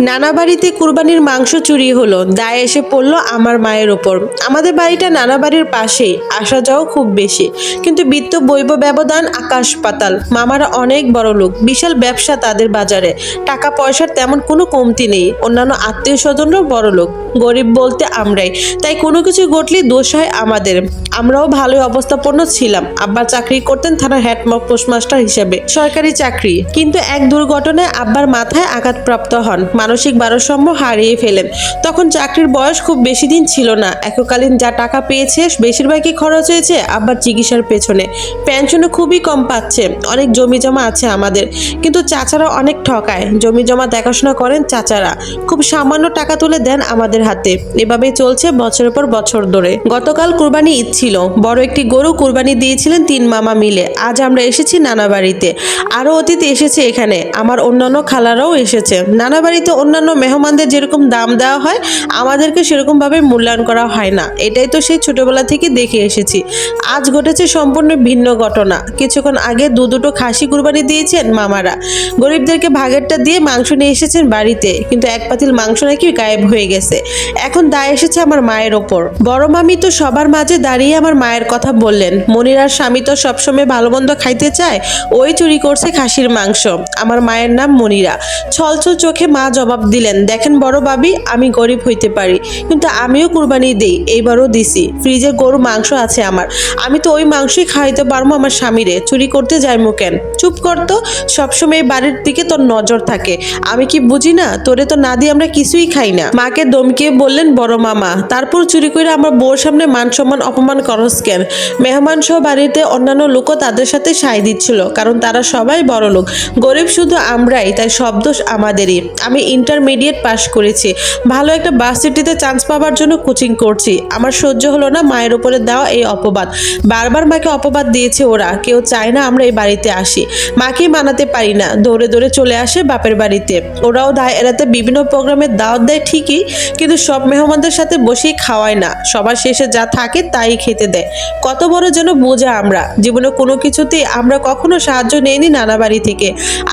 নানা বাড়িতে কুরবানির মাংস চুরি হলো, দায় এসে পড়ল আমার মায়ের ওপর আমাদের বাড়িটা নানা বাড়ির পাশেই আসা যাওয়া খুব বেশি। কিন্তু বিত্ত বৈব ব্যবধান আকাশ পাতাল। মামারা অনেক বড় লোক, বিশাল ব্যবসা তাদের বাজারে। টাকা পয়সার তেমন কোনো কমতি নেই, অন্যান্য আত্মীয় স্বজনরাও বড় লোক। গরিব বলতে আমরাই, তাই কোনো কিছু ঘটলেই দোষ হয় আমাদের। আমরাও ভালোই অবস্থাপন্ন ছিলাম, আব্বা চাকরি করতেন থানার হেড পোস্টমাস্টার হিসেবে, সরকারি চাকরি। কিন্তু এক দুর্ঘটনায় আব্বার মাথায় আঘাতপ্রাপ্ত হন। মানসিক ভারসাম্য হারিয়ে ফেলেন। তখন চাকরির বয়স খুব বেশি দিন ছিল না। এককালীন যা টাকা পেয়েছে, বেশিরভাগই খরচ হয়েছে আব্বার চিকিৎসার পেছনে। পেনশনও খুবই কম পাচ্ছে। অনেক জমি জমা আছে আমাদের। কিন্তু চাচারা অনেক ঠকায়। জমি জমা দেখাশোনা করেন চাচারা। খুব সামান্য টাকা তুলে দেন আমাদের হাতে। এভাবেই চলছে বছরের পর বছর ধরে। গতকাল কুরবানি ঈদ ছিল। বড় একটি গরু কুরবানি দিয়েছিলেন তিন মামা মিলে। আজ আমরা এসেছি নানা বাড়িতে। আরও অতীত এসেছে এখানে। আমার অন্যান্য খালারাও এসেছে। নানা বাড়িতে অন্যান্য মেহমানদের যেরকম দাম দেওয়া হয়, আমাদেরকে সেরকমভাবে মূল্যায়ন করা হয় না। এটাই তো সেই ছোটোবেলা থেকে দেখে এসেছি। আজ ঘটেছে সম্পূর্ণ ভিন্ন ঘটনা। কিছুক্ষণ আগে দু দুটো খাসি কুরবানি দিয়েছেন মামারা। গরিবদেরকে ভাগেরটা দিয়ে মাংস নিয়ে এসেছেন বাড়িতে, কিন্তু এক পাতিল মাংস নাকি গায়েব হয়ে গেছে। এখন দায় এসেছে আমার মায়ের ওপর। বড় মামি তো সবার মাঝে দাঁড়িয়ে আমার মায়ের কথা বললেন। মনিরার স্বামী তো সবসময় ভালো মন্দ খাইতে চায়, ওই চুরি করছে খাসির মাংস। আমার মায়ের নাম মনিরা। ছলছল চোখে মা জবাব দিলেন, দেখেন বড় বাবি আমি গরিব হইতে পারি, কিন্তু আমিও কুরবানি দেই, এইবারও দিছি, ফ্রিজে গরু মাংস আছে আমার, আমি তো ওই মাংসই খাইতে পারব আমার স্বামীরে, চুরি করতে যাইমু কেন? চুপ করতো সবসময় বাড়ির দিকে তোর নজর থাকে, আমি কি বুঝি না, তোরে তো না দিয়ে আমরা কিছুই খাই না? মাকে দমকিয়ে বললেন, বড় মামা, তারপর চুরি করে আমার বউর সামনে মান সম্মান অপমান করস কেন? মেহমান সহ বাড়িতে অন্যান্য লোকও তাদের সাথে সায় দিচ্ছিল, কারণ তারা সবাই বড় লোক গরিব শুধু আমরাই, তাই সব দোষ আমাদেরই, আমি ইন্টারমিডিয়েট পাশ করেছি। ভালো একটা ভার্সিটিতে চান্স পাওয়ার জন্য কোচিং করছি। আমার সহ্য হলো না মায়ের উপরে দেওয়া এই অপবাদ। বারবার মাকে অপবাদ দিয়েছে ওরা। কেউ চায় না আমরা এই বাড়িতে আসি। মাকে মানাতে পারি না। দৌড়ে দৌড়ে চলে আসে বাপের বাড়িতে। ওরাও দায় এড়াতে বিভিন্ন প্রোগ্রামের দাওয়াত দেয় ঠিকই, কিন্তু সব মেহমানদের সাথে বসেই খাওয়ায় না। সবার শেষে যা থাকে তাই খেতে দেয়। কত বড় যেন বোঝা আমরা। জীবনে কোনো কিছুতেই আমরা কখনো সাহায্য নেইনি নানা বাড়ি থেকে।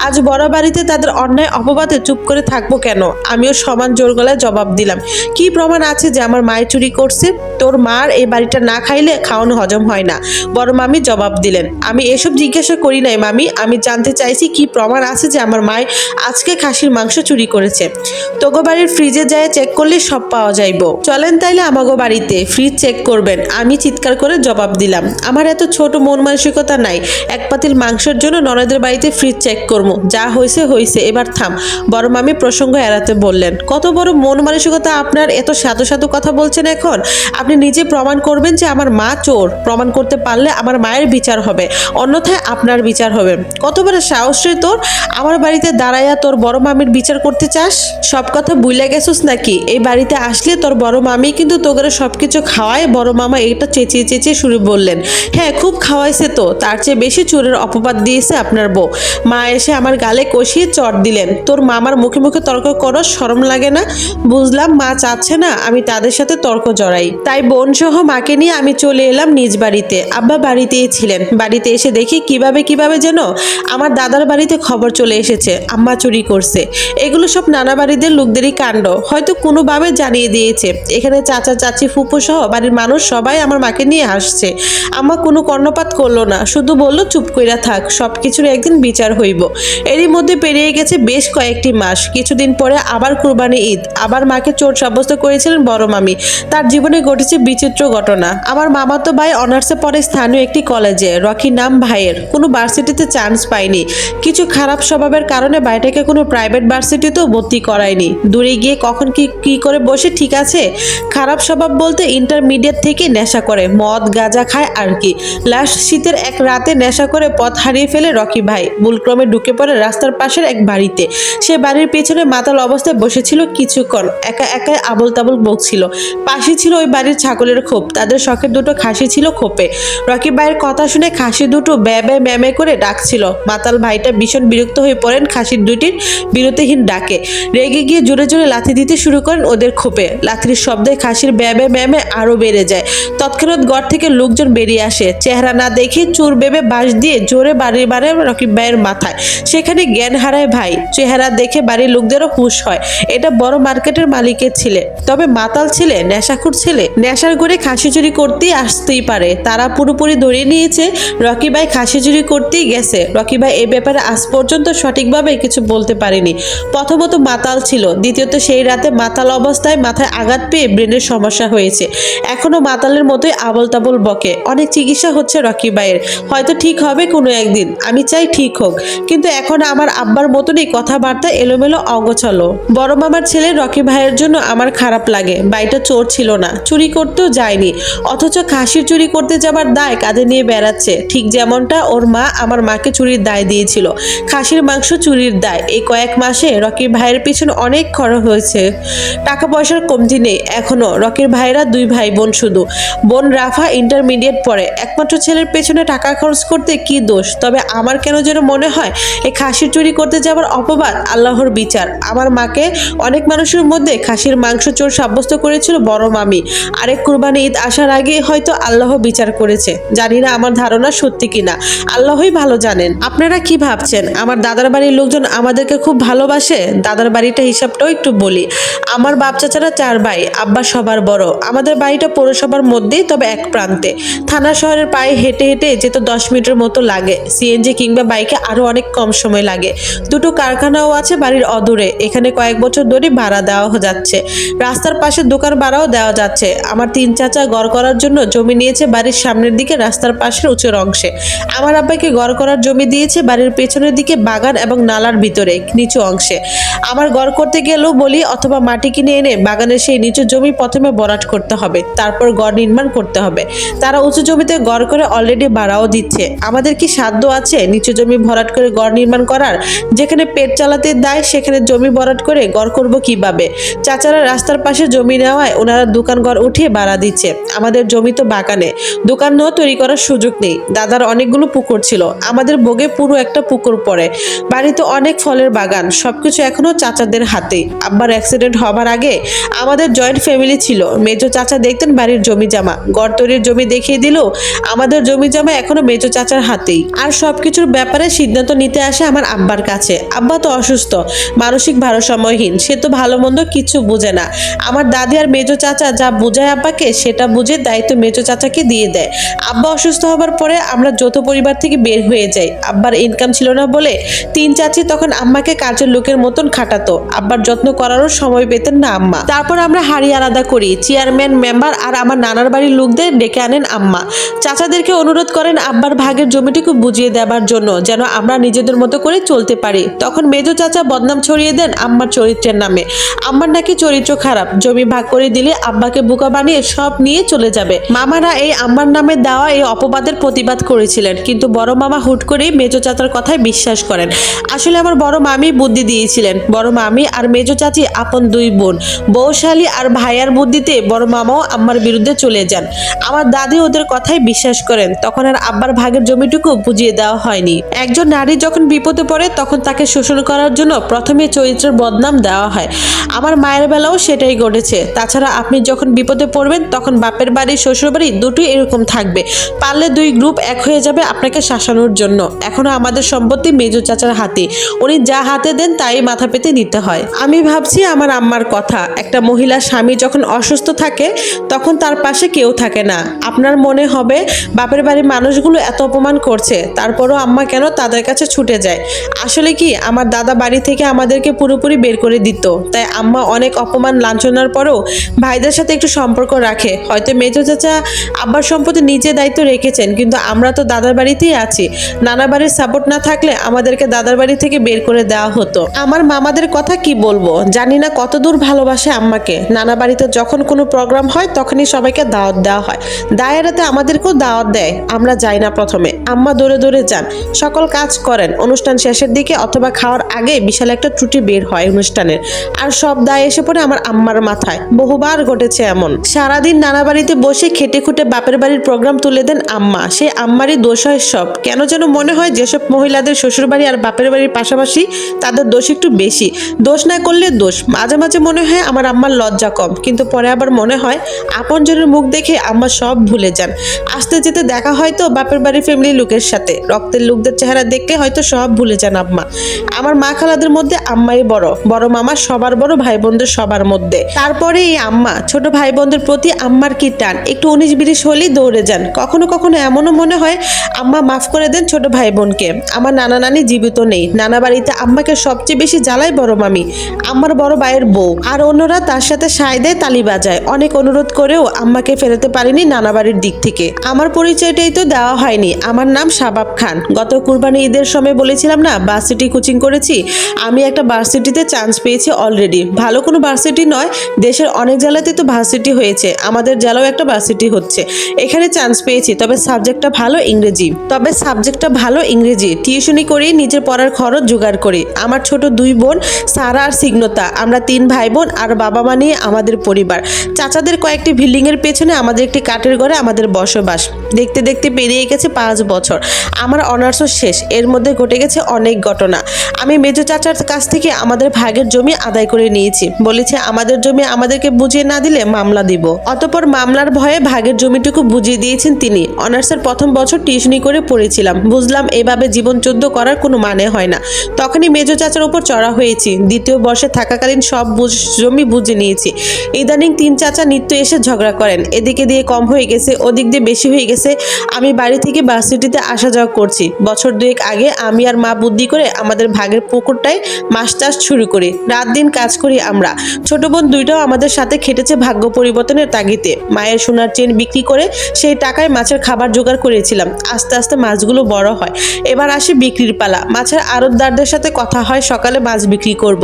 আজ বড় বাড়িতে তাদের অন্যায় অপবাদে চুপ করে থাকব কেন? আমিও সমান জোর গলায় জবাব দিলাম। কি প্রমাণ আছে যে আমার মায়ের চুরি করছে? তোর মার এই বাড়িটা না খাইলে খাওয়ানো হজম হয় না। বড় মামি জবাব দিলেন। আমি এসব জিজ্ঞাসা করি নাই, মামি। আমি জানতে চাইছি কি প্রমাণ আছে যে আমার মায় আজকে খাসির মাংস চুরি করেছে। তোগো বাড়ির ফ্রিজে যায় চেক করলে সব পাওয়া যাইবো। চলেন তাইলে আমাগো বাড়িতে ফ্রিজ চেক করবেন। আমি চিৎকার করে জবাব দিলাম। আমার এত ছোট মন মানসিকতা নাই। এক পাতিল মাংসের জন্য ননদের বাড়িতে ফ্রিজ চেক করব যা হয়েছে হয়েছে এবার থাম। বড় মামি প্রসঙ্গ এড়াতে বললেন, কত বড় মন মানসিকতা আপনার, এত সাধু সাধু কথা বলছেন এখন। আপনি নিজে প্রমাণ করবেন যে আমার মা চোর। প্রমাণ করতে পারলে আমার মায়ের বিচার হবে, অন্যথায় আপনার বিচার হবে। কত বড় সাহস রে তোর? আমার বাড়িতে দাঁড়াইয়া তোর বড় মামির বিচার করতে চাস? সব কথা বুইলা গেছিস নাকি? এই বাড়িতে আসলে তোর বড় মামি কিন্তু তোকে সবকিছু খাওয়ায় বড় মামা এটা চেঁচিয়ে চেঁচিয়ে শুরু বললেন হ্যাঁ খুব খাওয়াইছে তো। তার চেয়ে বেশি চোরের অপবাদ দিয়েছে আপনার বউ। মা এসে আমার গালে কষিয়ে চট দিলেন। তোর মামার মুখে মুখে তর্ক করো, শরম লাগে না। বুঝলাম, মা চাচ্ছে না, আমি তাদের সাথে তর্ক জড়াই। তাই বোন সহ মাকে নিয়ে আমি চলে এলাম নিজ বাড়িতে। আব্বা বাড়িতেই ছিলেন। বাড়িতে এসে দেখি কীভাবে কীভাবে যেন আমার দাদার বাড়িতে খবর চলে এসেছে। আম্মা চুরি করছে। এগুলো সব নানা বাড়িদের লোকদেরই কাণ্ড। হয়তো কোনোভাবে জানিয়ে দিয়েছে। এখানে চাচা, চাচি ফুপু সহ বাড়ির মানুষ সবাই আমার মাকে নিয়ে আসছে আম্মা কোনো কর্ণপাত করল না। শুধু বলল, চুপ কইরা থাক সব কিছুর একদিন বিচার হইব। এরই মধ্যে পেরিয়ে গেছে বেশ কয়েকটি মাস। কিছুদিন পরে আবার কুরবানি ঈদ। আবার মাকে চোর সাব্যস্ত করেছিলেন বড় মামি। তার জীবনে ঘটেছে বিচিত্র ঘটনা। আমার মামাতো ভাই অনার্সে পড়ে স্থানীয় একটি কলেজে। রকি নাম ভাইয়ের। কোনো ভার্সিটিতে চান্স পায়নি। কিছু খারাপ স্বভাবের কারণে ভাইটাকে কোনো প্রাইভেট ভার্সিটিতেও ভর্তি করায়নি। দূরে গিয়ে কখন কি কি করে বসে ঠিক আছে? খারাপ স্বভাব বলতে ইন্টারমিডিয়েট থেকে নেশা করে। মদ, গাঁজা খায় আর কি। লাস্ট শীতের এক রাতে নেশা করে পথ হারিয়ে ফেলে রকি ভাই। ভুলক্রমে ঢুকে পড়ে রাস্তার পাশের এক বাড়িতে। সে বাড়ির পেছনে মাতাল অবস্থায় বসেছিল কিছুক্ষণ। একা একাই আবল তাবল বকছিল। পাশে ছিল ওই বাড়ির ছাগলের খোপ। তাদের শখের দুটো খাসি ছিল খোপে। রকি ভাইয়ের কথা শুনে খাসি দুটো ব্যয় ব্যয় ম্যামে করে ডাকছিল। মাতাল ভাইটা ভীষণ বিরক্ত হয়ে পড়েন খাসির দুইটির বিরতিহীন ডাকে। রেগে গিয়ে জোরে জোরে লাথি দিতে শুরু করেন ওদের খোপে। লাথির শব্দে খাসির ব্যাবে ম্যামে আরও বেড়ে যায়। তৎক্ষণাৎ ঘর থেকে লোকজন বেরিয়ে আসে। চেহারা না দেখে চুর বেবে বাঁশ দিয়ে জোরে বাড়ি বাড়ে রকিব ভাইয়ের মাথায়। সেখানে জ্ঞান হারায় ভাই। চেহারা দেখে বাড়ির লোকদের লোকদেরও হুশ হয়। এটা বড় মার্কেটের মালিকের ছেলে। তবে মাতাল ছেলে, নেশাখুর ছেলে। নেশার ঘরে খাসি চুরি করতেই আসতেই পারে। তারা পুরোপুরি ধরে নিয়েছে, রকি ভাই খাসি চুরি করতেই গেছে। রকি ভাই এই ব্যাপারে আজ পর্যন্ত সঠিকভাবে কিছু বলতে পারেনি। প্রথমত মাতাল ছিল, দ্বিতীয়ত সেই রাতে মাতাল অবস্থায় মাথায় আঘাত পেয়ে ব্রেনের সমস্যা হয়েছে। এখনও মাতালের মতোই আবল তাবল বকে। অনেক চিকিৎসা হচ্ছে রকি ভাইয়ের। হয়তো ঠিক হবে কোনো একদিন। আমি চাই ঠিক হোক। কিন্তু এখন আমার আব্বার মতনই কথাবার্তা এলোমেলো অগোছালো। বড় মামার ছেলে রকি ভাইয়ের জন্য আমার খারাপ লাগে। বাড়িটা চোর ছিল না। চুরি করতেও যায়নি। অথচ খাসির চুরি করতে যাবার দায় কাঁধে নিয়ে বেড়াচ্ছে। ঠিক যেমনটা ওর মা আমার মাকে চুরির দায় দিয়েছিল। খাসির মাংস চুরির দায়। এই কয়েক মাসে রকির ভাইয়ের পিছনে অনেক খরচ হয়েছে। টাকা পয়সার কমতি নেই। এখনও রকির ভাইরা দুই ভাই বোন শুধু। বোন রাফা ইন্টারমিডিয়েট পড়ে। একমাত্র ছেলের পেছনে টাকা খরচ করতে কি দোষ? তবে আমার কেন যেন মনে হয় এই খাসির চুরি করতে যাবার অপবাদ আল্লাহর বিচার। আমার মাকে অনেক মানুষের মধ্যে খাসির মাংস চোর সাব্যস্ত করেছিল বড় মামি। আরেক কুরবানি ঈদ আসার আগে হয়তো আল্লাহ বিচার করেছে। জানি না আমার ধারণা সত্যি কিনা। আল্লাহই ভালো জানেন। আপনারা কি ভাবছেন? আমার দাদার বাড়ির লোকজন আমাদেরকে খুব ভালোবাসে? দাদার বাড়িটা হিসাবটাও একটু বলি। আমার বাপ চাচারা চার ভাই, আব্বা সবার বড়। আমাদের বাড়িটা পৌরসভার মধ্যেই, তবে এক প্রান্তে। থানা শহরের পায়ে হেঁটে হেঁটে যেতে দশ মিনিটের মতো লাগে। সিএনজি কিংবা বাইকে আরও অনেক কম সময় লাগে। দুটো কারখানাও আছে, বাড়ির অদূরে। এখানে কয়েক বছর ধরে ভাড়া দেওয়া যাচ্ছে। রাস্তার পাশে দোকান ভাড়াও দেওয়া যাচ্ছে। আমার তিন চাচা গড় করার জন্য জমি নিয়েছে বাড়ির সামনের দিকে রাস্তার পাশের উঁচুর অংশে। আমার আব্বাকে গড় করার জমি দিয়েছে বাড়ির পেছনের দিকে বাগান এবং নালার ভিতরে, নিচু অংশে। আমার গড় করতে গেলেও বলি, অথবা মাটি কিনে এনে বাগানের সেই নিচু জমি প্রথমে বরাট করতে হবে, তারপর গড় নির্মাণ করতে হবে। তারা উঁচু জমিতে গড় করে অলরেডি ভাড়াও দিচ্ছে। আমাদের কি সাধ্য আছে নিচু জমি ভরাট করে গড় নির্মাণ করার? যেখানে পেট চালাতে দেয়, সেখানে জমি ভরাট করে গড় করব কীভাবে? চাচারা রাস্তার পাশে জমি নেওয়ায় ওনারা দোকান ঘর উঠিয়ে ভাড়া দিচ্ছে। আমাদের জমি তো বাগানে। দোকানও তৈরি করার সুযোগ নেই। দাদার অনেকগুলো পুকুর ছিল। আমাদের ভোগে পুরো একটা পুকুর পড়ে। বাড়িতে অনেক ফলের বাগান। সবকিছু এখনও চাচাদের হাতে। আব্বার অ্যাক্সিডেন্ট হবার আগে আমাদের জয়েন্ট ফ্যামিলি ছিল। মেজো চাচা দেখতেন বাড়ির জমি জামা। গড় তৈরির জমি দেখিয়ে দিল, আমাদের জমি জামা এখনও মেজো চাচার হাতেই। আর সবকিছুর ব্যাপারে সিদ্ধান্ত নিতে আসে আমার আব্বার কাছে। আব্বা তো অসুস্থ। মানসিক ভারসাম্যহীন, সে তো ভালো মন্দ কিছু বুঝে না। আমার দাদি আর মেজো চাচা যা বুঝায় আব্বাকে, সেটা বুঝে দায়িত্ব মেজো চাচাকে দিয়ে দেয়। আব্বা অসুস্থ হবার পরে আমরা যৌথ পরিবার থেকে বের হয়ে যাই। আব্বার ইনকাম ছিল না বলে তিন চাচি তখন আম্মাকে কাজের লোকের মতন খাটাতো। আব্বার যত্ন করারও সময় পেতেন না আম্মা। তারপর আমরা হাড়ি আলাদা করি চেয়ারম্যান মেম্বার আর আমার নানার বাড়ির লোকদের ডেকে আনেন আম্মা। চাচাদেরকে অনুরোধ করেন আব্বার ভাগের জমিটুকু বুঝিয়ে দেবার জন্য, যেন আমরা নিজেদের মতো করে চলতে পারি। তখন মেজো চাচা বদনাম ছড়িয়ে দেন আম্মার চরিত্রের নামে। আম্মার নাকি চরিত্র খারাপ, জমি ভাগ করে দিলে আব্বাকে বোকা বানিয়ে সব নিয়ে চলে যাবে। মামারা এই আম্মার নামে দেওয়া এই অপবাদের প্রতিবাদ করেছিলেন, কিন্তু বড় মামা হুট করেই মেজো চাচার কথায় বিশ্বাস করেন। আসলে আমার বড় মামি বুদ্ধি দিয়েছিলেন, বড় মামি আর মেজো চাচি আপন দুই বোন। বৌশালী আর ভাইয়ার বুদ্ধিতে বড় মামাও আম্মার বিরুদ্ধে চলে যান। আমার দাদি ওদের কথায় বিশ্বাস করেন, তখন আর আব্বার ভাগের জমিটুকু বুঝিয়ে দেওয়া হয়নি। একজন নারী যখন বিপদে পড়ে, তখন তাকে শোষণ করার জন্য প্রথমে চরিত্রের বদনাম দেওয়া হয়। আমার মায়ের বেলাও সেটাই ঘটেছে। তাছাড়া আপনি যখন বিপদে পড়বেন, তখন বাপের বাড়ি শ্বশুর বাড়ি দুটোই এরকম থাকবে। পারলে দুই গ্রুপ এক হয়ে যাবে আপনাকে শাসানোর জন্য। এখনও আমাদের সম্পত্তি মেজো চাচার হাতে। উনি যা হাতে দেন, তাই মাথা পেতে নিতে হয়। আমি ভাবছি আমার আম্মার কথা। একটা মহিলা স্বামী যখন অসুস্থ থাকে, তখন তার পাশে কেউ থাকে না। আপনার মনে হবে, বাপের বাড়ির মানুষগুলো এত অপমান করছে। তারপরও আম্মা কেন তাদের কাছে ছুটে যায়? আসলে কি, আমার দাদা বাড়ি থেকে আমাদেরকে পুরোপুরি বের করে দিত। তাই আম্মা অনেক অপমান, লাঞ্ছনার পরেও ভাইদের সাথে একটু সম্পর্ক রাখে। হয়তো মেজো চাচা আব্বার সম্পত্তি নিজে দায়িত্ব রেখেছেন, কিন্তু আমরা তো দাদার বাড়িতেই আছি। নানা বাড়ির সাপোর্ট না থাকলে আমাদেরকে দাদার বাড়ি থেকে বের করে দেওয়া হতো। আমার মামাদের কথা কি বলব? জানি না কতদূর ভালোবাসে আম্মাকে। নানা বাড়িতে যখন কোনো প্রোগ্রাম হয়, তখনই সবাইকে দাওয়াত দেওয়া হয়। দায়েরাতে আমাদেরকেও দাওয়াত দেয়। আমরা যাই না প্রথমে। আম্মা দৌড়ে দৌড়ে যান। সকল কাজ করেন। অনুষ্ঠান শেষের দিকে অথবা খাওয়ার আগে বিশাল একটা ত্রুটি বের হয় অনুষ্ঠানের। আর সব দায় এসে পড়ে আমার আম্মার মাথায়। বহুবার ঘটেছে এমন। সারাদিন নানা বাড়িতে বসে খেটে খুটে বাপের বাড়ির প্রোগ্রাম তুলে দেন আম্মা। সে আম্মারই দোষ হয় সব। কেন যেন মনে হয় যেসব মহিলাদের শ্বশুর বাড়ি আর বাপের বাড়ির পাশাপাশি তাদের দোষ একটু বেশি। দোষ না করলে দোষ। মাঝে মাঝে মনে হয় আমার আম্মার লজ্জা কম। কিন্তু পরে আবার মনে হয় আপনজনের মুখ দেখে আম্মা সব ভুলে যান। আসতে যেতে দেখা হয় তো বাপের বাড়ির ফ্যামিলির লোকের সাথে। রক্তের লোকদের চেহারা দেখলে হয়তো সব ভুলে যান আম্মা। আমার মা খালাদের মধ্যে আম্মা আম্মাই বড়। বড় মামা সবার বড় ভাই বোনদের সবার মধ্যে। তারপরে এই আম্মা, ছোট ভাই বোনদের প্রতি আম্মার কি টান? একটু উনিশ বিরিশ হলেই দৌড়ে যান। কখনো কখনো এমনও মনে হয়, আম্মা মাফ করে দেন ছোট ভাই বোনকে আমার নানা নানি জীবিত নেই। নানা বাড়িতে আম্মাকে সবচেয়ে বেশি জ্বালায় বড় মামি আমার বড় ভাইয়ের বউ। আর অন্যরা তার সাথে সায় দেয়, তালি বাজায়। অনেক অনুরোধ করেও আম্মাকে ফেরাতে পারিনি নানা বাড়ির দিক থেকে। আমার পরিচয়টাই তো দেওয়া হয়নি। আমার নাম শাবাব খান। গত কুরবানি ঈদের সময় বলেছিলাম না ভার্সিটি কোচিং করেছি। আমি একটা ভার্সিটিতে চান্স পেয়েছি অলরেডি ভালো কোনো ভার্সিটি নয়, দেশের অনেক জেলাতে তো ভার্সিটি হয়েছে। আমাদের জেলাও একটা ভার্সিটি হচ্ছে। এখানে চান্স পেয়েছি, তবে সাবজেক্টটা ভালো ইংরেজি। তবে সাবজেক্টটা ভালো ইংরেজি। টিউশনি করে, নিজের পড়ার খরচ জোগাড় করি। আমার ছোট দুই বোন, সারা আর সিগ্নতা। আমরা তিন ভাই বোন আর বাবা মা নিয়ে আমাদের পরিবার। চাচাদের কয়েকটি বিল্ডিংয়ের পেছনে আমাদের একটি কাঠের ঘরে আমাদের বসবাস। দেখতে দেখতে পেরিয়ে গেছে পাঁচ বছর। আমার অনার্সও শেষ। এর মধ্যে ঘটে গেছে অনেক ঘটনা। আমি মেজো চাচার কাছ থেকে আমাদের ভাগের জমি আদায় করে নিয়েছি। বলেছে, আমাদের জমি আমাদেরকে বুঝিয়ে না দিলে মামলা দিব। অতপর মামলার ভয়ে ভাগের জমিটুকু বুঝিয়ে দিয়েছেন তিনি। অনার্সের প্রথম বছর টিউশনি করে পড়েছিলাম। বুঝলাম, এভাবে জীবন যুদ্ধ করার কোনো মানে হয় না। তখনই মেজো চাচার উপর চড়া হয়েছি। দ্বিতীয় বর্ষে থাকাকালীন সব জমি বুঝে নিয়েছি। ইদানিং তিন চাচা নিত্য এসে ঝগড়া করেন। এদিকে দিয়ে কম হয়ে গেছে, ওদিক দিয়ে বেশি হয়ে গেছে। আমি বাড়ি থেকে ভার্সিটিতে আসা যাওয়া করছি। বছর দুয়েক আগে আমি আর মা বুদ্ধি করে আমাদের ভাগের পুকুরটায় মাছ চাষ শুরু করি। রাত দিন কাজ করি আমরা। ছোট বোন দুইটাও আমাদের সাথে খেটেছে ভাগ্য পরিবর্তনের তাগিতে মায়ের সোনার চেন বিক্রি করে সেই টাকায় মাছের খাবার জোগাড় করেছিলাম। আস্তে আস্তে মাছগুলো বড় হয়। এবার আসে বিক্রির পালা। মাছের আড়তদারদের সাথে কথা হয়, সকালে মাছ বিক্রি করব।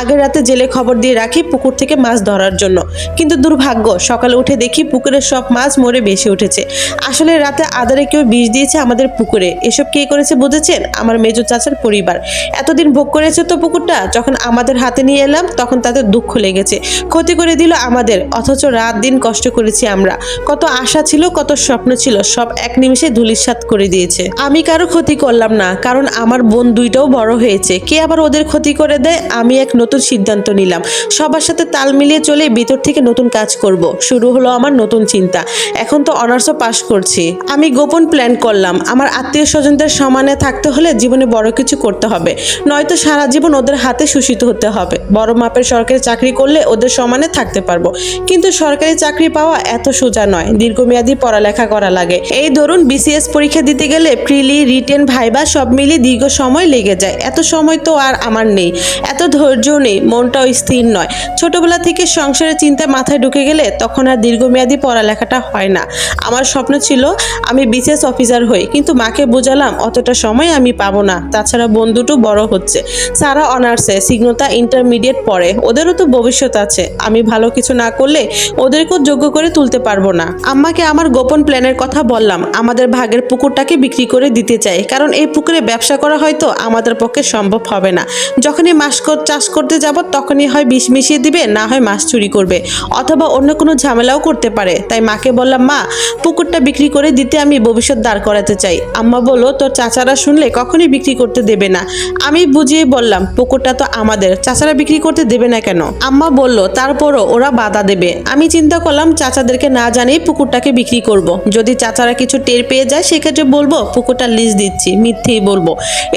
আগের রাতে জেলে খবর দিয়ে রাখি পুকুর থেকে মাছ ধরার জন্য। কিন্তু দুর্ভাগ্য, সকালে উঠে দেখি পুকুরের সব মাছ মরে বেশি উঠেছে। আসলে রাতে আদারে কেউ বিষ দিয়েছে আমাদের পুকুরে। এসব কে করেছে বুঝেছেন? আমার মেজো চাচার পরিবার। এতদিন ভোগ করেছে তো পুকুরটা যখন আমাদের হাতে নিয়ে এলাম, তখন তাদের দুঃখ লেগেছে। ক্ষতি করে দিল আমাদের, অথচ রাত দিন কষ্ট করেছি আমরা। কত আশা ছিল, কত স্বপ্ন ছিল, সব এক নিমিষে ধুলিসাৎ করে দিয়েছে। আমি কারও ক্ষতি করলাম না, কারণ আমার বোন দুইটাও বড় হয়েছে। কে আবার ওদের ক্ষতি করে দেয়, আমি এক নতুন সিদ্ধান্ত নিলাম। সবার সাথে তাল মিলিয়ে চলে ভিতর থেকে নতুন কাজ করব। শুরু হলো আমার নতুন চিন্তা। এখন তো অনার্সও পাশ করছি। আমি গোপন প্ল্যান করলাম, আমার আত্মীয় স্বজনদের সমানে থাকতে হলে জীবনে বড় কিছু করতে হবে। নয়তো সারা জীবন ওদের হাতে শোষিত হতে হবে। বড় মাপের সরকারি চাকরি করলে ওদের সমানে থাকতে পারব। কিন্তু সরকারি চাকরি পাওয়া এত সোজা নয়। দীর্ঘমেয়াদী পড়ালেখা করা লাগে। এই ধরুন বিসিএস পরীক্ষা দিতে গেলে প্রিলি, রিটেন, ভাইবা সব মিলিয়ে দীর্ঘ সময় লেগে যায়। এত সময় তো আর আমার নেই। এত ধৈর্য নেই। মনটাও স্থির নয়। ছোটবেলা থেকে সংসারের চিন্তা মাথায় ঢুকে গেলে তখন আর দীর্ঘমেয়াদী পড়ালেখাটা হয় না। আমার স্বপ্ন ছিল আমি বিসিএস অফিসার হই। কিন্তু মাকে বোঝালাম অতটা সময় আমি পাবো না। তাছাড়া বোন দুটো বড় হচ্ছে। সারা অনার্সে সিগ্নতা ইন্টারমিডিয়েট পড়ে, ওদেরও তো ভবিষ্যৎ আছে। আমি ভালো কিছু না করলে ওদেরকেও যোগ্য করে তুলতে পারব না। আম্মাকে আমার গোপন প্ল্যানের কথা বললাম, আমাদের ভাগের পুকুরটাকে বিক্রি করে দিতে চাই, কারণ এই পুকুরে ব্যবসা করা হয়তো আমাদের পক্ষে সম্ভব হবে না। যখনই মাছ চাষ করতে যাব, তখনই হয় বিষ মিশিয়ে দিবে, না হয় মাছ চুরি করবে, অথবা অন্য কোনো ঝামেলাও করতে পারে। তাই মাকে বললাম, মা, পুকুরটা বিক্রি করে দিতে আমি ভবিষ্যৎ দাঁড় করাতে চাই। আম্মা বলল, তোর চাচারা শুনলে কখনই বিক্রি করতে দেবে না। আমি বুঝিয়ে বললাম পুকুরটা তো আমাদের, চাচারা বিক্রি করতে দেবে না কেন? আম্মা বলল, তারপরও ওরা বাধা দেবে। আমি চিন্তা করলাম, চাচাদেরকে না জানিয়ে পুকুরটাকে বিক্রি করব। যদি চাচারা কিছু টের পেয়ে যায়, সেক্ষেত্রে বলব, পুকুরটা লিজ দিচ্ছি, মিথ্যেই বলব।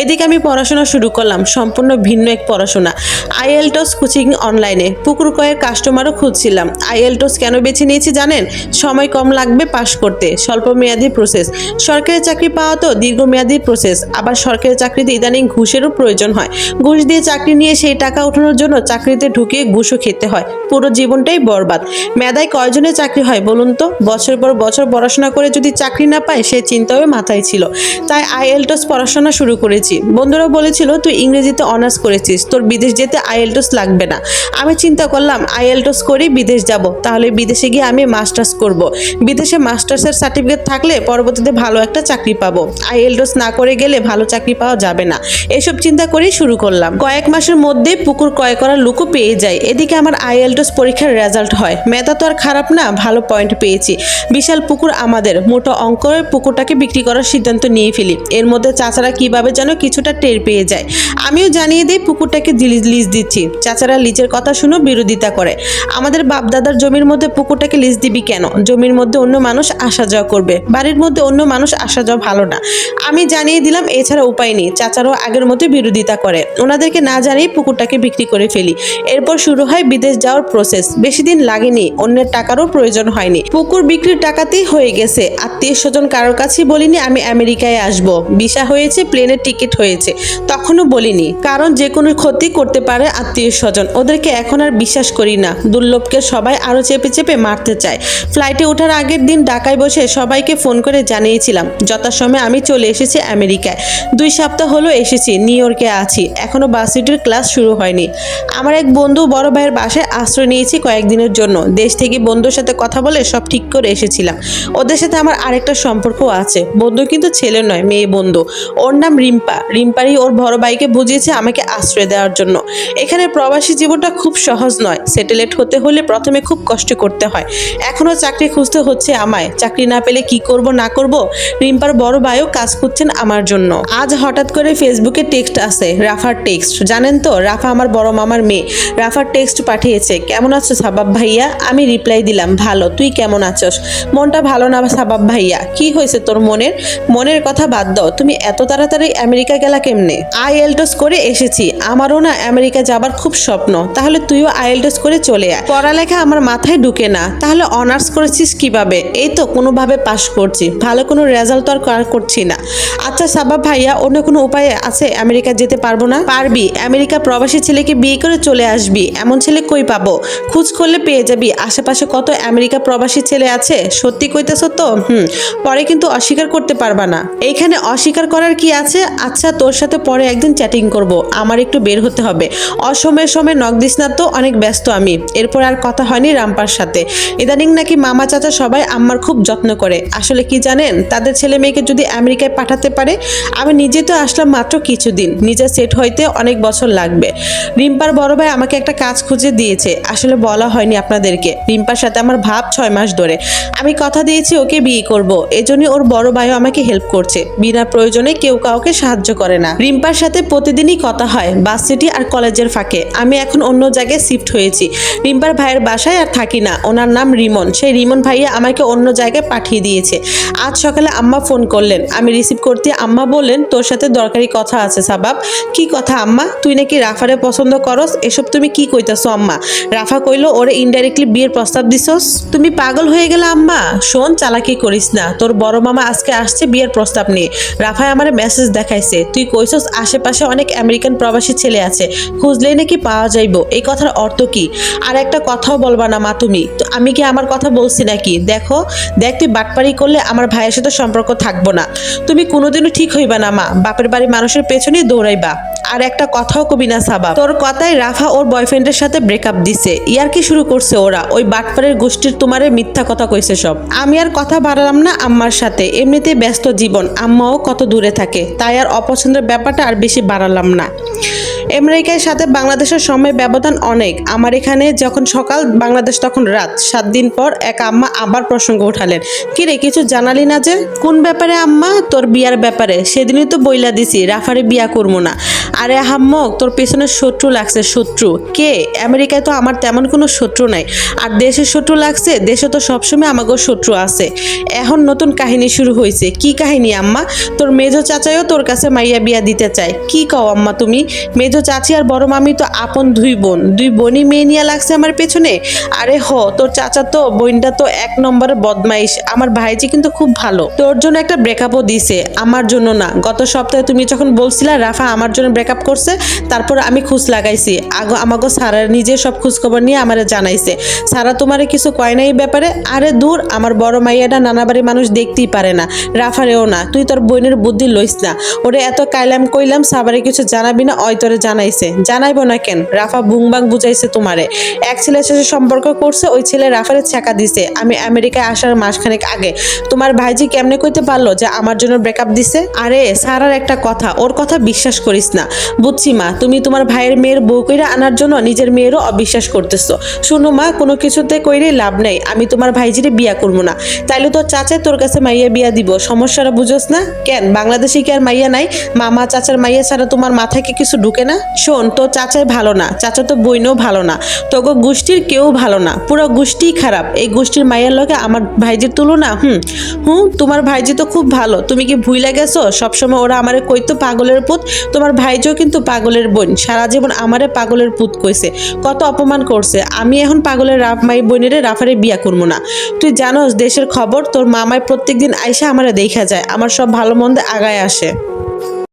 এদিকে আমি পড়াশোনা শুরু করলাম, সম্পূর্ণ ভিন্ন এক পড়াশোনা। আইএলটস কোচিং অনলাইনে। পুকুর কয়েক কাস্টমারও খুঁজছিলাম। আইএলটস কেন বেছে নিয়েছি জানেন? সময় কম লাগবে পাশ করতে স্বল্প মেয়াদী প্রসেস। সরকারি চাকরি পাওয়া তো দীর্ঘমেয়াদী প্রসেস, আবার সরকারি চাকরিতে ইদানিং ঘুষেরও প্রয়োজন হয়। ঘুষ দিয়ে চাকরি নিয়ে সেই টাকা ওঠানোর জন্য চাকরিতে ঢুকিয়ে ঘুষও খেতে হয়। পুরো জীবনটাই বরবাদ। মেধায় কয়জনের চাকরি হয় বলুন তো? বছর পর বছর পড়াশোনা করে যদি চাকরি না পায় সে চিন্তাও মাথায় ছিল। তাই আইএলটস পড়াশোনা শুরু করেছি। বন্ধুরা বলেছিল, তুই ইংরেজিতে অনার্স করেছিস, তোর বিদেশ যেতে আইএলটস লাগবে না। আমি চিন্তা করলাম, আইএলটস করেই বিদেশ যাব, তাহলে বিদেশে গিয়ে আমি মাস্টার্স করব। বিদেশে মাস্টার্সের সার্টিফিকেট থাকলে পরবর্তীতে ভালো একটা চাকরি পাবো। আইএলটস না করে গেলে ভালো চাকরি পাওয়া যাবে না। এসব চিন্তা করেই শুরু করলাম। কয়েক মাসের মধ্যে পুকুর ক্রয় করার লুকও পেয়ে যায়। এদিকে আমার আইএলটস পরীক্ষার রেজাল্ট হয়। মেধা তো আর খারাপ না, ভালো পয়েন্ট পেয়েছি। বিশাল পুকুর আমাদের, মোটো অঙ্কের পুকুরটাকে বিক্রি করার সিদ্ধান্ত নিয়ে ফেলি। এর মধ্যে চাচারা কীভাবে যেন কিছুটা টের পেয়ে যায়। আমিও জানিয়ে দিই পুকুরটাকে লিজ দিচ্ছি। চাচারা লিজের কথা শুনে বিরোধিতা করে। আমাদের বাপদাদার জমির মধ্যে পুকুরটাকে লিজ দিবি কেন? জমির মধ্যে অন্য মানুষ আসা যাওয়া করবে। বাড়ির মধ্যে অন্য মানুষ আসা যাওয়া ভালো না। আমি জানিয়ে দিলাম, এছাড়া উপায় নেই। চাচারাও আগের মতো বিরোধিতা করে। ওনাদেরকে না জানিয়ে পুকুরটাকে বিক্রি করে ফেলি। এরপর শুরু হয় বিদেশ যাওয়ার প্রসেস বেশি দিন লাগেনি, অন্যের টাকারও প্রয়োজন হয়নি। পুকুর বিক্রির টাকাতেই হয়ে গেছে। আত্মীয় স্বজন কারোর কাছে বলিনি, আমি আমেরিকায় আসব। ভিসা হয়েছে, প্লেনের টিকিট হয়েছে। তখনও বলিনি। কারণ যে কোনো ক্ষতি করতে পারে আত্মীয় স্বজন। ওদেরকে এখন আর বিশ্বাস করি না। দুর্লভকে সবাই আরও চেপে চেপে মারতে চায়। ফ্লাইটে ওঠার আগের দিন ঢাকায় বসে সবাইকে ফোন করে জানিয়েছিলাম, যথাসময়ে আমি চলে এসেছি আমেরিকায়। দুই সপ্তাহ হলো এসেছি, নিউ ইয়র্কে আছি। এখনও ভার্সিটির ক্লাস শুরু হয়নি। আমার এক বন্ধু বড় ভাইয়ের বাসায় আশ্রয় নিয়েছি কয়েকদিনের জন্য। দেশ থেকে বন্ধুর সাথে কথা বলে সব ঠিক করে এসেছিলাম। ওদের সাথে আমার আরেকটা সম্পর্ক আছে। বন্ধু কিন্তু ছেলে নয়, মেয়ে বন্ধু। ওর নাম রিম্পা। রিম্পারই ওর বড় ভাইকে বুঝিয়েছে আমাকে আশ্রয় দেওয়ার জন্য। এখানে প্রবাসী জীবনটা খুব সহজ নয়। সেটেলেট হতে হলে প্রথমে খুব কষ্ট করতে হয়। এখনও চাকরি খুঁজতে হচ্ছে আমায়। চাকরি না পেলে কি করব, না করব, রিম্পার বড় ভাইও কাজ খুঁজছেন আমার জন্য। আজ হঠাৎ করে ফেসবুকে টেক্সট আসে, রাফার টেক্সট। জানেন তো, রাফা আমার বড় মামার মেয়ে। রাফার টেক্সট পাঠিয়েছে, কেমন আছো সাবাব ভাইয়া? আমি রিপ্লাই দিলাম, ভালো, তুই কেমন আছোস? মনটা ভালো না সাবাব ভাইয়া, কি হয়েছে তোর মনের? মনের কথা বাদ দাও, তুমি এত তাড়াতাড়ি আমেরিকা গেলা কেমনে? আই এলটোস করে এসেছি, আমারও না আমেরিকা যাবার খুব স্বপ্ন, তাহলে তুইও আইএলটিএস করে চলে আয়। পড়ালেখা আমার মাথায় ঢুকে না, তাহলে অনার্স করেছিস কীভাবে? এই তো, কোনোভাবে পাশ করছি, ভালো কোনো রেজাল্ট তো আর কর- করছি না। আচ্ছা সাবাব ভাইয়া, অন্য কোনো উপায় আছে আমেরিকা যেতে পারব না? পারবি আমেরিকা প্রবাসী ছেলেকে বিয়ে করে চলে আসবি। এমন ছেলে কই পাবো? খোঁজ করলে পেয়ে যাবি। আশেপাশে কত আমেরিকা প্রবাসী ছেলে আছে? সত্যি কইতেছ তো? হুম, পরে কিন্তু অস্বীকার করতে পারবা না। এইখানে অস্বীকার করার কি আছে? আচ্ছা তোর সাথে পরে একদিন চ্যাটিং করব। আমার একটু বের হতে হবে। অসময়ের সময় নক দিস না তো, অনেক ব্যস্ত আমি। এরপর আর কথা হয়নি রামপার সাথে। ইদানিং নাকি মামা চাচা সবাই আম্মার খুব যত্ন করে। আসলে কি জানেন? তাদের ছেলে মেয়েকে যদি আমেরিকায় পাঠাতে পারে, আমি নিজে তো আসলাম মাত্র কিছুদিন। নিজে সেট হইতে অনেক বছর লাগবে। রিম্পার বড় ভাই আমাকে একটা কাজ খুঁজে দিয়েছে। আসলে বলা হয়নি আপনাদেরকে। রিম্পার সাথে আমার ভাব ছয় মাস ধরে। আমি কথা দিয়েছি, ওকে বিয়ে করব। এজন্যই ওর বড় ভাইও আমাকে হেল্প করছে। বিনা প্রয়োজনে কেউ কাউকে সাহায্য করে না। রিম্পার সাথে প্রতিদিনই কথা হয় বাস সিটি আর কলেজের ফাঁকে। আমি এখন অন্য জায়গায় শিফট হয়েছি। রিম্পার ভাইয়ের বাসায় আর থাকি না। ওনার নাম রিমন। সেই রিমন ভাইয়া আমাকে অন্য জায়গায় পাঠিয়ে দিয়েছে। আজ সকালে আম্মা ফোন করলেন। আমি রিসিভ করতে আম্মা বললেন, তোর সাথে দরকারি কথা আছে সাবাব। কি কথা আম্মা? তুই নাকি রাফারে পছন্দ করস? এসব তুমি কি কইতাছো আম্মা? রাফা কইলো, ওরে ইনডাইরেক্টলি বিয়ের প্রস্তাব দিছস? তুমি পাগল হয়ে গেলে আম্মা। শোন, চালাকি করিস না। তোর বড় মামা আজকে আসছে বিয়ের প্রস্তাব নিয়ে। রাফায় আমার মেসেজ দেখাইছে। তুই কইছস, আশেপাশে অনেক আমেরিকান প্রবাসী ছেলে আছে। খুঁজলেই নাকি পাওয়া যাইবো। এই কথার অর্থ কি? আর একটা কথাও বলবা না, মা তুমি। তো আমি কি আমার কথা বলছি নাকি? দেখো, দেখ, তুই বাটপারি করলে আমার ভাইয়ের সাথে সম্পর্ক থাকব না। তুমি কোনোদিনও ঠিক হইবা না, মা। বাপের বাড়ি মানুষের পেছনে দৌড়াইবা। আর একটা কথাও কবি না সাবা। তোর কথায় রাফা ওর বয়ফ্রেন্ডের সাথে ব্রেকআপ দিছে। ইয়ার কি শুরু করছে ওরা? ওই বাটপারের গোষ্ঠীর তোমারে মিথ্যা কথা কইছে সব। আমি আর কথা বাড়ালাম না আম্মার সাথে। এমনিতে ব্যস্ত জীবন। আম্মাও কত দূরে থাকে। তাই আর অপছন্দের ব্যাপারটা আর বেশি বাড়ালাম না। আমেরিকার সাথে বাংলাদেশের সময় ব্যবধান অনেক। আমার এখানে যখন সকাল, বাংলাদেশ তখন রাত। সাত দিন পর এক আম্মা আবার প্রসঙ্গ উঠালেন। কি রে, কিছু জানালি না যে, কোন ব্যাপারে আম্মা? তোর বিয়ার ব্যাপারে। সেদিনই তো বইলা দিছি, রাফারে বিয়া করব না। আরে হাম্মক তোর পেছনে শত্রু লাগছে, শত্রু। কে? আমেরিকায় তো আমার তেমন কোনো শত্রু নাই। আর দেশের শত্রু লাগছে, দেশে তো সবসময় আমাকেও শত্রু আছে। এখন নতুন কাহিনী শুরু হয়েছে কি কাহিনী আম্মা? তোর মেজো চাচাইও তোর কাছে মাইয়া বিয়া দিতে চায়। কি কও আম্মা তুমি? মেজো চাচি আর বড় মামি তো আপন দুই বোন। দুই বোনই মেয়ে নিয়ে লাগছে আমার পেছনে। আরে হ, তোর চাচা তো, বোনটা তো এক নম্বরের বদমাইশ। আমার ভাইজি কিন্তু খুব ভালো। তোর জন্য একটা ব্রেকআপও দিছে, আমার জন্য না। গত সপ্তাহে তুমি যখন বলছিলা, রাফা আমার জন্য ব্রেকআপ করছে, তারপর আমি খোঁজ লাগাইছি। আগো আমাকে সারার নিজে সব খোঁজ খবর নিয়ে আমারে জানাইছে। সারা তোমারে কিছু কয় না এই ব্যাপারে? আরে দূর, আমার বড় মাইয়াটা নানা বাড়ির মানুষ দেখতেই পারে না। রাফারেও না, তুই তোর বোনের বুদ্ধি লইস না। ওরে এত কাইলাম কইলাম, সাবারে কিছু জানাবি না ওই তোরে জানাইছে। জানাইবো না কেন? রাফা বুংবাং বুঝাইছে তোমারে। এক ছেলের সাথে সম্পর্ক করছে, ওই ছেলে রাফারে ছেঁকা দিছে। আমি আমেরিকায় আসার মাসখানেক আগে। তোমার ভাইজি কেমনে কইতে পারল যে আমার জন্য ব্রেকআপ দিছে? আরে, সারার একটা কথা, ওর কথা বিশ্বাস করিস না। বুঝছি মা, তুমি তোমার ভাইয়ের মেয়ের বউ কইরা আনার জন্য নিজের মেয়েরও অবিশ্বাস করতেছো। শুনো মা, কোনো কিছুতে কইরে লাভ নেই। আমি তোমার ভাইজিরে বিয়া করব না। তাইলে তোর চাচা তোর কাছে মাইয়া বিয়া দিব। সমস্যাটা বুঝোস না? কেন? বাংলাদেশে কি আর মাইয়া নাই? মামা, চাচার মাইয়া ছাড়া তোমার মাথায় কি কিছু ঢুকে না? শোন, তোর চাচাই ভালো না, চাচা তো বইনও ভালো না তোকে গোষ্ঠীর কেউ ভালো না, পুরো গোষ্ঠীই খারাপ, এই গোষ্ঠীর মায়ের লগে আমার ভাইজির তুলনা, হুম হুম, তোমার ভাইজি তো খুব ভালো, তুমি কি ভুইলা গেছো? সবসময় ওরা আমারে কইতো পাগলের পুত, তোমার ভাইজিও কিন্তু পাগলের বোন, সারা জীবন আমারে পাগলের পুত কইছে, কত অপমান করছে, আমি এখন পাগলের রাফ, মাই বোনেরে রাফারে বিয়া করব না। তুই জানোস, দেশের খবর, তোর মামায় প্রত্যেকদিন আইসা আমারে দেখা যায়, আমার সব ভালো মন্দে আগায় আসে।